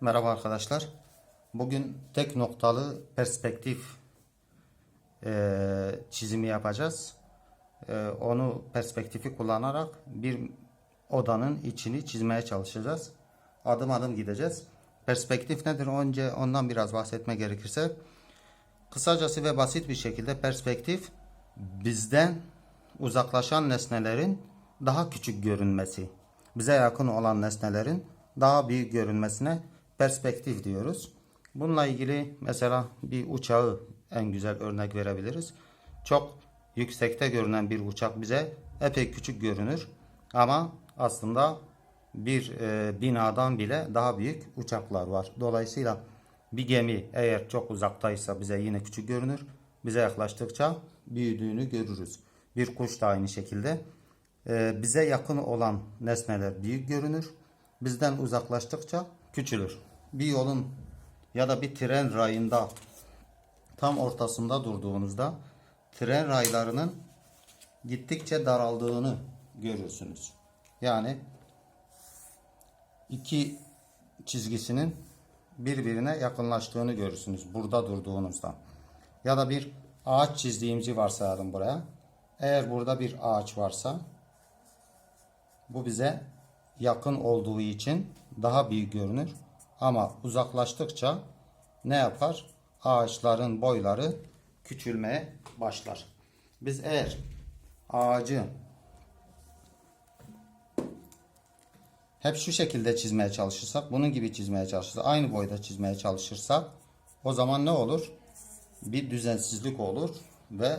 Merhaba arkadaşlar. Bugün tek noktalı perspektif eee, çizimi yapacağız. Eee, onu perspektifi kullanarak bir odanın içini çizmeye çalışacağız. Adım adım gideceğiz. Perspektif nedir? Önce ondan biraz bahsetme gerekirse. Kısacası ve basit bir şekilde perspektif bizden uzaklaşan nesnelerin daha küçük görünmesi. Bize yakın olan nesnelerin daha büyük görünmesine perspektif diyoruz. Bununla ilgili mesela bir uçağı en güzel örnek verebiliriz. Çok yüksekte görünen bir uçak bize epey küçük görünür. Ama aslında bir e, binadan bile daha büyük uçaklar var. Dolayısıyla bir gemi eğer çok uzaktaysa bize yine küçük görünür. Bize yaklaştıkça büyüdüğünü görürüz. Bir kuş da aynı şekilde. E, bize yakın olan nesneler büyük görünür. Bizden uzaklaştıkça küçülür. Bir yolun ya da bir tren rayında tam ortasında durduğunuzda tren raylarının gittikçe daraldığını görürsünüz. Yani iki çizgisinin birbirine yakınlaştığını görürsünüz burada durduğunuzda. Ya da bir ağaç çizdiğimizi varsayalım buraya. Eğer burada bir ağaç varsa bu bize yakın olduğu için daha büyük görünür. Ama uzaklaştıkça ne yapar? Ağaçların boyları küçülmeye başlar. Biz eğer ağacı hep şu şekilde çizmeye çalışırsak, bunun gibi çizmeye çalışırsak, aynı boyda çizmeye çalışırsak o zaman ne olur? Bir düzensizlik olur ve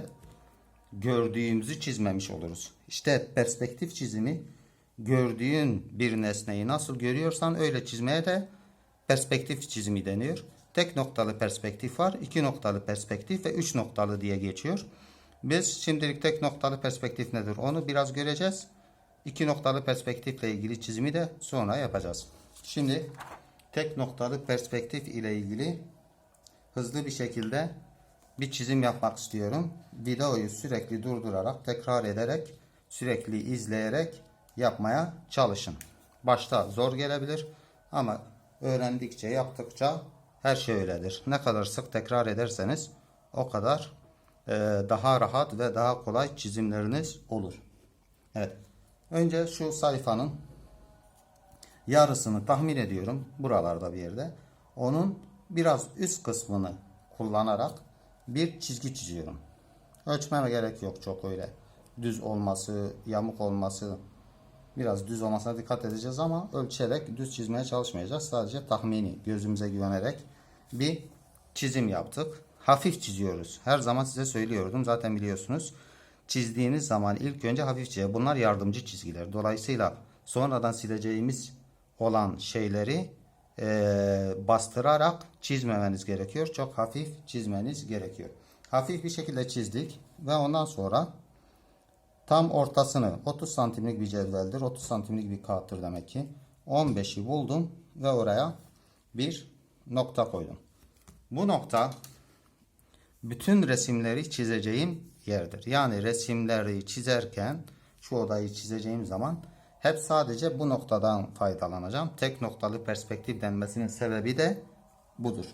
gördüğümüzü çizmemiş oluruz. İşte perspektif çizimi gördüğün bir nesneyi nasıl görüyorsan öyle çizmeye de perspektif çizimi deniyor. Tek noktalı perspektif var, iki noktalı perspektif ve üç noktalı diye geçiyor. Biz şimdilik tek noktalı perspektif nedir onu biraz göreceğiz. İki noktalı perspektifle ilgili çizimi de sonra yapacağız. Şimdi tek noktalı perspektif ile ilgili hızlı bir şekilde bir çizim yapmak istiyorum. Videoyu sürekli durdurarak, tekrar ederek, sürekli izleyerek yapmaya çalışın. Başta zor gelebilir ama öğrendikçe, yaptıkça her şey öyledir. Ne kadar sık tekrar ederseniz o kadar e, daha rahat ve daha kolay çizimleriniz olur. Evet. Önce şu sayfanın yarısını tahmin ediyorum. Buralarda bir yerde. Onun biraz üst kısmını kullanarak bir çizgi çiziyorum. Ölçmeme gerek yok çok öyle. Düz olması, yamuk olması, biraz düz olmasına dikkat edeceğiz ama ölçerek düz çizmeye çalışmayacağız. Sadece tahmini, gözümüze güvenerek bir çizim yaptık. Hafif çiziyoruz. Her zaman size söylüyordum. Zaten biliyorsunuz. Çizdiğiniz zaman ilk önce hafif çiziyor. Bunlar yardımcı çizgiler. Dolayısıyla sonradan sileceğimiz olan şeyleri e, bastırarak çizmemeniz gerekiyor. Çok hafif çizmeniz gerekiyor. Hafif bir şekilde çizdik ve ondan sonra tam ortasını 30 santimlik bir cetveldir. 30 santimlik bir kağıttır demek ki. 15'i buldum ve oraya bir nokta koydum. Bu nokta bütün resimleri çizeceğim yerdir. Yani resimleri çizerken şu odayı çizeceğim zaman hep sadece bu noktadan faydalanacağım. Tek noktalı perspektif denmesinin sebebi de budur.